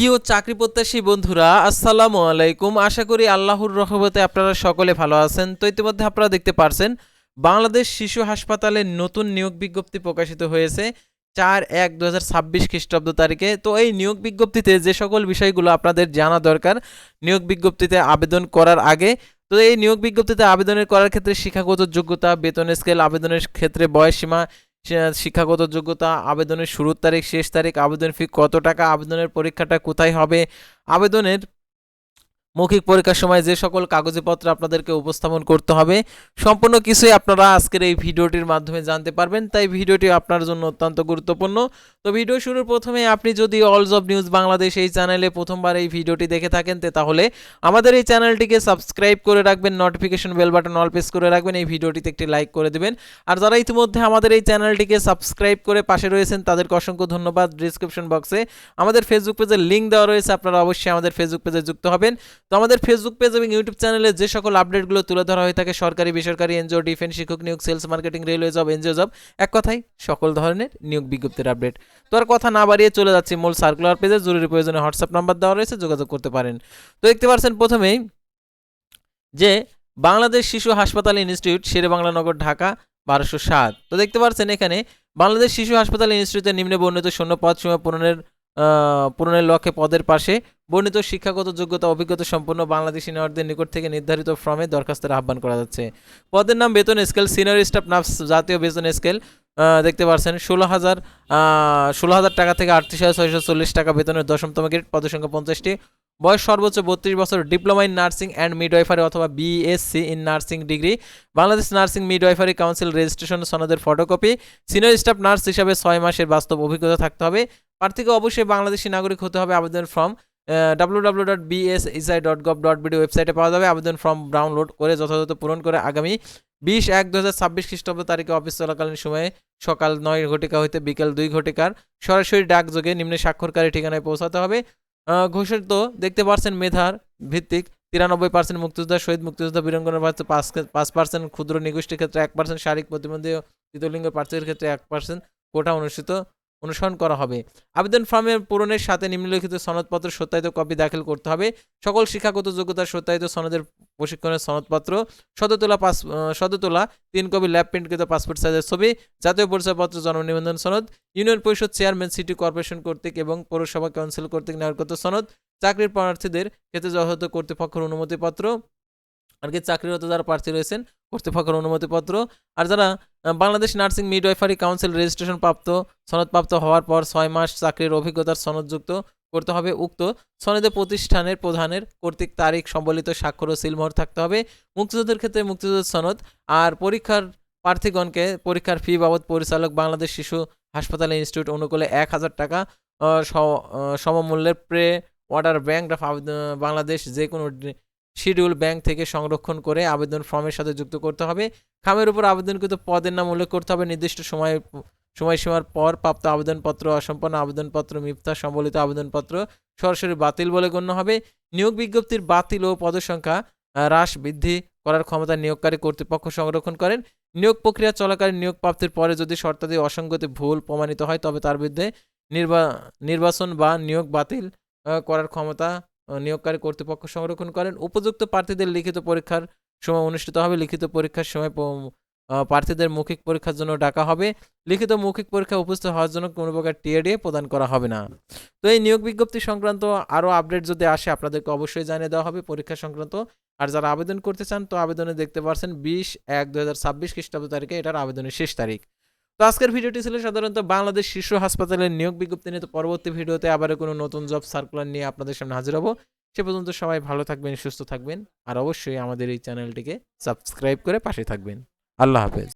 প্রিয় চাকরি প্রত্যাশী বন্ধুরা, আসসালামু আলাইকুম। আশা করি আল্লাহর রহমতে আপনারা সকলে ভালো আছেন। তো ইতিমধ্যে আপনারা দেখতে পারছেন, বাংলাদেশ শিশু হাসপাতালে নতুন নিয়োগ বিজ্ঞপ্তি প্রকাশিত হয়েছে চার এক দু হাজার ছাব্বিশ খ্রিস্টাব্দ তারিখে। তো এই নিয়োগ বিজ্ঞপ্তিতে যে সকল বিষয়গুলো আপনাদের জানা দরকার, নিয়োগ বিজ্ঞপ্তিতে আবেদন করার আগে, তো এই নিয়োগ বিজ্ঞপ্তিতে আবেদনের করার ক্ষেত্রে শিক্ষাগত যোগ্যতা, বেতন স্কেল, আবেদনের ক্ষেত্রে বয়সীমা শি- শিক্ষাগত যোগ্যতা, আবেদনের শুরুর তারিখ, শেষ তারিখ, আবেদন ফি, কত টাকা, আবেদনের পরীক্ষাটা কোথায় হবে? আবেদনের মৌখিক পরীক্ষার সময় যে সকল কাগজপত্র আপনাদেরকে উপস্থাপন করতে হবে, সম্পূর্ণ কিছুই আপনারা আজকের এই ভিডিওটির মাধ্যমে জানতে পারবেন। তাই ভিডিওটি আপনার জন্য অত্যন্ত গুরুত্বপূর্ণ। তো ভিডিও শুরুর প্রথমে আপনি যদি অলস অব নিউজ বাংলাদেশ এই চ্যানেলে প্রথমবার এই ভিডিওটি দেখে থাকেন তাহলে আমাদের এই চ্যানেলটিকে সাবস্ক্রাইব করে রাখবেন notification bell button all press করে রাখবেন, এই ভিডিওটিতে একটি লাইক করে দেবেন। আর যারা ইতিমধ্যে আমাদের এই চ্যানেলটিকে সাবস্ক্রাইব করে পাশে রয়েছেন, তাদেরকে অসংখ্য ধন্যবাদ। ডিসক্রিপশন বক্সে আমাদের ফেসবুক পেজের লিঙ্ক দেওয়া রয়েছে, আপনারা অবশ্যই আমাদের ফেসবুক পেজে যুক্ত হবেন। তো আমাদের ফেসবুক পেজ এবং ইউটিউব চ্যানেলে যে সকল আপডেটগুলো তুলে ধরা হয়ে থাকে, সরকারি, বেসরকারি এনজিও ডিফেন্স শিক্ষক নিয়োগ sales marketing railway job NGO job এক কথায় সকল ধরনের নিয়োগ বিজ্ঞপ্তির আপডেট তো আর কথা না বাড়িয়ে চলে যাচ্ছি মূল সার্কুলার পেজে জরুরি প্রয়োজনে হোয়াটসঅ্যাপ নাম্বার দেওয়া রয়েছে, যোগাযোগ করতে পারেন। তো দেখতে পাচ্ছেন প্রথমেই যে বাংলাদেশ শিশু হাসপাতাল ইনস্টিটিউট শেরে বাংলা নগর ঢাকা, বারোশো সাত। তো দেখতে পাচ্ছেন এখানে বাংলাদেশ শিশু হাসপাতাল ইনস্টিটিউটের নিম্নে বর্ণিত শূন্য পদ সময় পূরণের পূরণের লক্ষ্যে পদের পাশে বর্ণিত শিক্ষাগত যোগ্যতা, অভিজ্ঞতা সম্পন্ন বাংলাদেশ নেওয়ারদের নিকট থেকে নির্ধারিত ফর্মে দরখাস্তের আহ্বান করা যাচ্ছে। পদের নাম বেতন স্কেল, সিনিয়র স্টাফ নার্স জাতীয় বেতন স্কেল দেখতে পাচ্ছেন ষোলো হাজার ষোলো হাজার টাকা থেকে আটত্রিশ হাজার ছয়শো চল্লিশ টাকা বেতনের দশমতম গ্রেড, পদের সংখ্যা পঞ্চাশটি। বয়স সর্বোচ্চ বত্রিশ বছর, diploma in nursing and midwifery অথবা BSc in nursing degree. Bangladesh nursing midwifery council registration সনদের ফটোকপি। সিনিয়র স্টাফ নার্স হিসাবে ছয় মাসের বাস্তব অভিজ্ঞতা থাকতে হবে। প্রার্থীকে অবশ্যই বাংলাদেশি নাগরিক হতে হবে আবেদন form. W dot BSESI dot gov dot BD ওয়েবসাইটে পাওয়া যাবে আবেদন ফর্ম ডাউনলোড করে যথাযথ পূরণ করে আগামী বিশ এক দু হাজার ছাব্বিশ খ্রিস্টাব্দ তারিখে অফিস চলাকালীন সময়ে সকাল নয় ঘটিকা হইতে বিকেল দুই ঘটিকার সরাসরি ডাকযোগে নিম্নে স্বাক্ষরকারী ঠিকানায় পৌঁছাতে হবে। ঘোষিত, দেখতে পাচ্ছেন মেধার ভিত্তিক, তিরানব্বই পার্সেন্ট মুক্তিযোদ্ধা, শহীদ মুক্তিযোদ্ধা, বীরঙ্গনের প্রার্থী পাঁচ পাঁচ পার্সেন্ট ক্ষুদ্র নিগোষ্ঠীর ক্ষেত্রে এক পার্সেন্ট শারীরিক প্রতিবন্ধী তৃতীয় লিঙ্গ প্রার্থীদের ক্ষেত্রে এক পার্সেন্ট কোটা অনুষ্ঠিত। অনুসরণ করা হবে। আবেদন ফর্মের পূরণের সাথে নিম্নলিখিত সনদপত্র সত্যায়িত কপি দাখিল করতে হবে। সকল শিক্ষাগত যোগ্যতার সত্যায়িত সনদের প্রশিক্ষণের সনদপত্র সদতোলা পাস সদতোলা তিন কপি ল্যাব প্রিন্টকৃত পাসপোর্ট সাইজের ছবি, জাতীয় পরিচয়পত্র, জন্ম নিবন্ধন সনদ, ইউনিয়ন পরিষদ চেয়ারম্যান, সিটি কর্পোরেশন কর্তৃক এবং পৌরসভা কাউন্সিল কর্তৃক নাগরিকত্ব সনদ, চাকরির প্রার্থীদের ক্ষেত্রে যথাযথ কর্তৃপক্ষের অনুমতিপত্র, আর কি চাকরিরত যারা প্রার্থী রয়েছেন কর্তৃপক্ষের অনুমতিপত্র, আর যারা Bangladesh nursing midwifery council registration প্রাপ্ত, সনদপ্রাপ্ত হওয়ার পর ছয় মাস চাকরির অভিজ্ঞতার সনদযুক্ত করতে হবে। উক্ত সনদে প্রতিষ্ঠানের প্রধানের কর্তৃক তারিখ সম্বলিত স্বাক্ষর ও সিলমোহর থাকতে হবে। মুক্তিযুদ্ধের ক্ষেত্রে মুক্তিযুদ্ধের সনদ আর পরীক্ষার প্রার্থীগণকে পরীক্ষার ফি বাবদ পরিচালক বাংলাদেশ শিশু হাসপাতাল ইনস্টিটিউট অনুকূলে এক হাজার টাকা সমমূল্যের প্রে অর্ডার ব্যাংক বাংলাদেশ যে কোনো শিডিউল ব্যাংক থেকে সংরক্ষণ করে আবেদন ফর্মের সাথে যুক্ত করতে হবে। খামের উপর আবেদনকৃত পদের নাম উল্লেখ করতে হবে। নির্দিষ্ট সময়, সময়সীমার পর প্রাপ্ত আবেদনপত্র, অসম্পন্ন আবেদনপত্র, মিথ্যা সম্বলিত আবেদনপত্র সরাসরি বাতিল বলে গণ্য হবে। নিয়োগ বিজ্ঞপ্তির বাতিল ও পদসংখ্যা হ্রাস বৃদ্ধি করার ক্ষমতা নিয়োগকারী কর্তৃপক্ষ সংরক্ষণ করেন। নিয়োগ প্রক্রিয়া চলাকালীন নিয়োগ প্রাপ্তির পরে যদি শর্তাদি অসঙ্গতি ভুল প্রমাণিত হয়, তবে তার বিরুদ্ধে নির্বা, নির্বাচন বা নিয়োগ বাতিল করার ক্ষমতা নিয়োগকারী কর্তৃপক্ষ সংরক্ষণ করেন। উপযুক্ত প্রার্থীদের লিখিত পরীক্ষার সময় অনুষ্ঠিত হবে। লিখিত পরীক্ষার সময় প্রার্থীদের মৌখিক পরীক্ষার জন্য ডাকা হবে। লিখিত মৌখিক পরীক্ষায় উপস্থিত হওয়ার জন্য কোনো প্রকার টিএডিএ প্রদান করা হবে না। তো এই নিয়োগ বিজ্ঞপ্তি সংক্রান্ত আরও আপডেট যদি আসে, আপনাদেরকে অবশ্যই জানিয়ে দেওয়া হবে পরীক্ষা সংক্রান্ত। আর যারা আবেদন করতে চান, তো আবেদনে দেখতে পারছেন বিশ এক দু হাজার ছাব্বিশ খ্রিস্টাব্দ তারিখে এটার আবেদনের শেষ তারিখ। তো আজকের ভিডিওটি ছিল সাধারণত বাংলাদেশ শিশু হাসপাতালের নিয়োগ বিজ্ঞপ্তি নিয়ে। তো পরবর্তী ভিডিওতে আবার কোনো নতুন জব সার্কুলার নিয়ে আপনাদের সামনে হাজির হব। সে পর্যন্ত সবাই ভালো থাকবেন, সুস্থ থাকবেন। আর অবশ্যই আমাদের এই চ্যানেলটিকে সাবস্ক্রাইব করে পাশে থাকবেন। আল্লাহ হাফেজ।